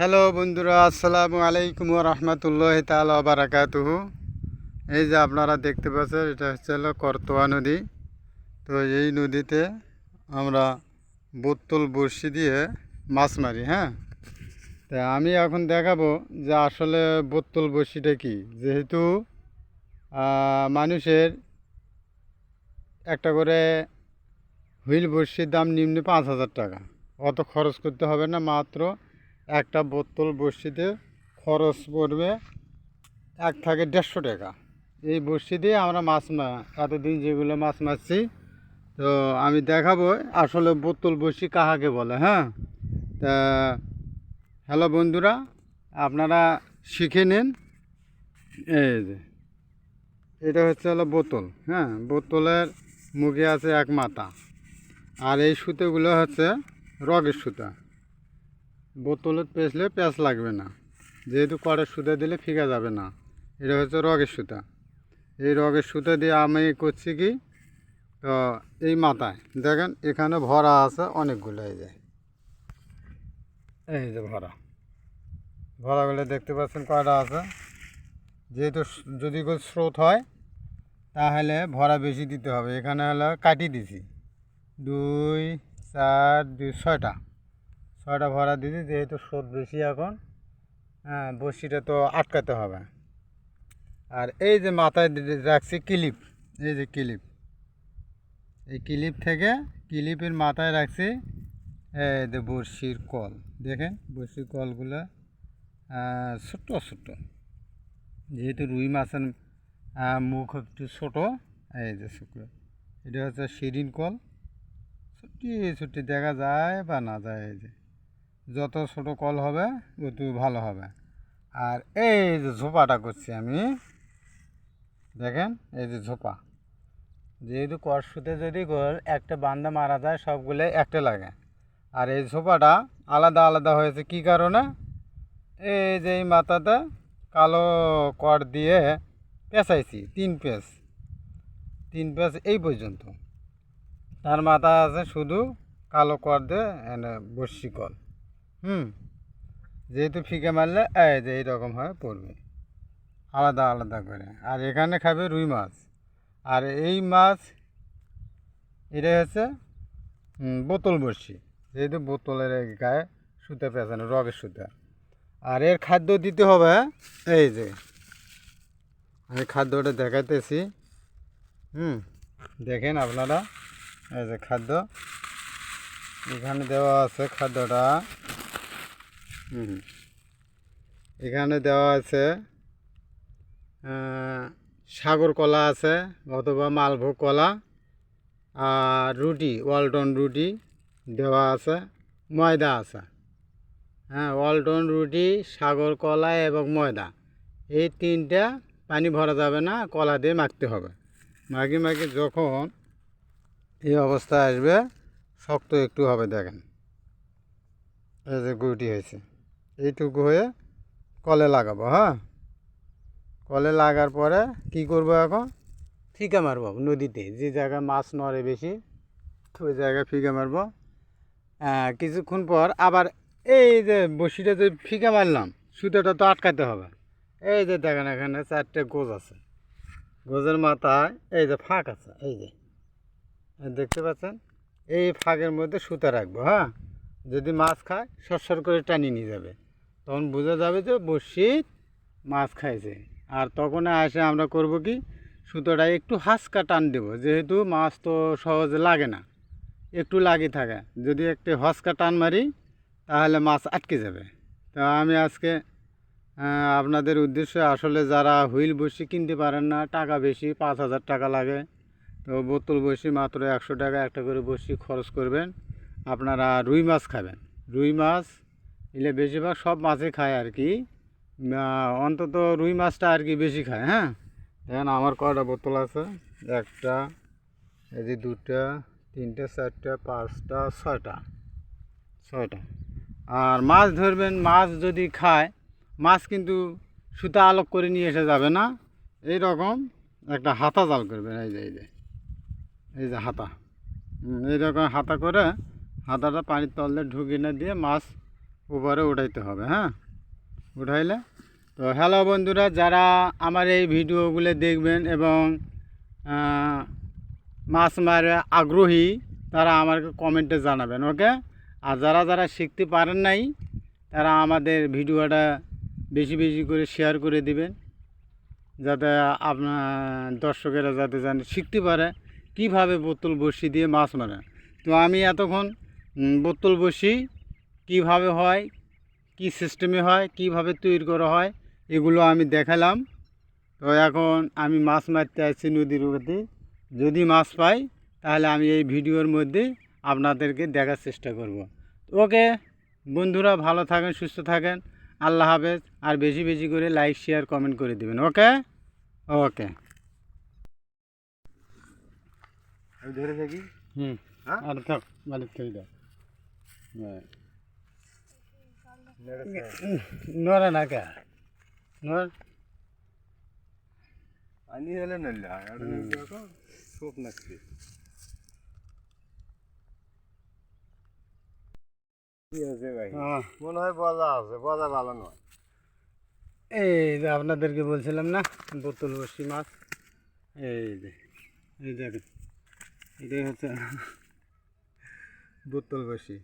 Hello বন্ধুরা, আসসালামু আলাইকুম রহমতুল্লাহ তাল বারাকাতুহু। এই যে আপনারা দেখতে পাচ্ছেন, এটা হচ্ছে হলো করতোয়া নদী। তো এই নদীতে আমরা বোতল বড়শি দিয়ে মাছ মারি হ্যাঁ? তা আমি এখন দেখাবো যে আসলে বোতল বড়শিটা কি। যেহেতু মানুষের একটা করে হুইল বড়শির দাম নিম্ন পাঁচ হাজার টাকা। অত খরচ করতে হবে না, মাত্র একটা বোতল বড়শিতে খরচ পড়বে এক থাকে দেড়শো টাকা। এই বড়শি দিয়ে আমরা মাছ এতদিন যেগুলো মাছ মারছি, তো আমি দেখাবো আসলে বোতল বড়শি কাহাকে বলে হ্যাঁ? তা, হ্যালো বন্ধুরা, আপনারা শিখে নিন। এই যে, এটা হচ্ছে হলো বোতল হ্যাঁ? বোতলের মুখে আছে এক মাথা, আর এই সুতোগুলো হচ্ছে রগের সুতা। বোতলে পেঁচলে পেঁচ লাগবে না। যেহেতু কড়ের সুতা দিলে ফিকা যাবে না। এটা হচ্ছে রগের সুতা। এই রগের সুতা দিয়ে আমি করছি কি? তো এই মাথায়, দেখেন এখানে ভরা আছে অনেকগুলো, এই যে। এই যে ভরা। ভরাগুলো দেখতে পাচ্ছেন কয়টা আছে? যেহেতু যদি কোনো স্রোত হয়, তাহলে ভরা বেশি দিতে হবে। এখানে হলো কাটি দিছি। দুই, চার, দুই, ছয়টা। ছয়টা ভরা দিছি যেহেতু স্রোত বেশি এখন হ্যাঁ বড়শিটা তো আটকাতে হবে। আর এই যে মাথায় রাখছি ক্লিপ, এই যে ক্লিপ। এই ক্লিপ থেকে ক্লিপের মাথায় রাখছি, এই যে বড়শির কল, দেখেন বড়শির কলগুলো ছোট্ট ছোট্ট। যেহেতু রুই মাছের মুখ একটু ছোটো, এই যে শুক্র এটা হচ্ছে শিরিন কল। ছুটি ছুটি দেখা যায় বা না যায়, এই যে। যত ছোট কল হবে, তত ভালো হবে। আর এই যে ঝোপাটা করছি আমি, দেখেন এই যে ঝোপা। যেহেতু করশুতে যদি একটা বান্দা মারা যায়, সবগুলো একটা লাগে। আর এই ঝোপাটা আলাদা আলাদা হয়েছে, কি কারণে? এই যে এই মাথাতে কালো কর দিয়ে পেঁচাইছি, তিন পেঁচ। তিন পেঁচ এই পর্যন্ত। তার মাথা আছে শুধু কালো কর দিয়ে, এনে বর্ষি কল। হুম, যেহেতু ফিকে মারলে, এই যে এইরকম হয়ে পড়বে। আলাদা আলাদা করে। আর এখানে খাবে রুই মাছ। আর এই মাছ এটা হচ্ছে বোতল বড়শি। যেহেতু বোতলের গায়ে সুতে পেঁচানো রগের সুতা। আর এর খাদ্য দিতে হবে, এই যে। আমি খাদ্যটা দেখাইতেছি। হুম, দেখেন আপনারা, এই যে খাদ্য। এখানে দেওয়া আছে খাদ্যটা। এখানে দেওয়া আছে সাগর কলা আছে অথবা মালভোগ কলা আর রুটি, ওয়ালটন রুটি দেওয়া আছে, ময়দা আছে। হ্যাঁ ওয়ালটন রুটি, সাগর কলা এবং ময়দা। এই তিনটা পানি ভরা যাবে না, কলা দিয়ে মাখতে হবে। মাখি মাখি যখন এই অবস্থা আসবে, শক্ত একটু হবে, দেখেন। এই যে গুটি হয়েছে। এইটুকু হয়ে কলে লাগাবো হ্যাঁ? কলে লাগার পরে কি করব এখন? ফিকা মারবো নদীতে, যে জায়গায় মাছ নড়ে বেশি, ওই জায়গায় ফিকা মারবো। কিছুক্ষণ পর আবার এই যে বসিটা যে ফিকা মারলাম, সুতোটা তো আটকাতে হবে। এই যে দেখেন, এখানে চারটে গোজ আছে। গোজের মাথায় এই যে ফাঁক আছে, এই যে। দেখতে পাচ্ছেন? এই ফাঁকের মধ্যে সুতা রাখব হ্যাঁ? যদি মাছ খায়, সরসর করে টানিয়ে নিয়ে যাবে। তখন বোঝা যাবে যে বসিত মাছ খাইছে। আর তখন আসে আমরা করব কি? সুতোটা একটু হাসকা টান দেবো, যেহেতু মাছ তো সহজে লাগে না। একটু লাগি থাকে। যদি একটু হসকা টান মারি, তাহলে মাছ আটকে যাবে। তো আমি আজকে আপনাদের উদ্দেশ্যে আসলে যারা হুইল বসি কিনতে পারেন না, টাকা বেশি, পাঁচ হাজার টাকা লাগে, তো বোতল বসি মাত্র একশো টাকা একটা করে বসি খরচ করবেন। আপনারা রুই মাছ খাবেন। রুই মাছ এলে বেশিরভাগ সব মাছই খায় আর কি। অন্তত রুই মাছটা আর কি বেশি খায় হ্যাঁ? দেখেন আমার কয়টা বোতল আছে? একটা এই যে দুটা তিনটে চারটা পাঁচটা ছয়টা ছয়টা। আর মাছ ধরবেন মাছ যদি খায় মাছ কিন্তু সুতা আলোক করে নিয়ে এসে যাবে না। এই রকম একটা হাতা জাল করবেন এই যে এই যে এই যে হাতা। হুম, এই রকম হাতা করে হাতাটা পানির তলে ঢুকিয়ে না দিয়ে মাছ উপরে উঠাইতে হবে হ্যাঁ? উঠাইলে? তো হ্যালো বন্ধুরা, যারা আমার এই ভিডিওগুলো দেখবেন এবং মাছ মারে আগ্রহী, তারা আমাকে কমেন্টে জানাবেন, ওকে? আর যারা যারা শিখতে পারেন নাই, তারা আমাদের ভিডিওটা বেশি বেশি করে শেয়ার করে দিবেন, যাতে আপনার দর্শকেরা যাতে জানে, শিখতে পারে কীভাবে বোতল বসি দিয়ে মাছ মারে। তো আমি এতক্ষণ বোতল বসি কীভাবে হয় কি সিস্টেমে হয় কীভাবে তৈরি করা হয় এগুলো আমি দেখালাম। তো এখন আমি মাছ মারতে আসছি নদীর মধ্যে যদি মাছ পাই তাহলে আমি এই ভিডিওর মধ্যে আপনাদেরকে দেখার চেষ্টা করব। ওকে বন্ধুরা ভালো থাকেন সুস্থ থাকেন। আল্লাহ হাফেজ। আর বেশি বেশি করে লাইক শেয়ার কমেন্ট করে দেবেন ওকে? ওকে। ধরে থাকি? হুম। হ্যাঁ? আর থাক মানে থেকে দাও। হ্যাঁ নড়ে না কে? নড়। মনে হয় বজা আছে বজা ভালো নয়। এই যে আপনাদেরকে বলছিলাম না বোতল বসি মাছ। এই যে এই দেখেন এটাই হচ্ছে বোতল বসি।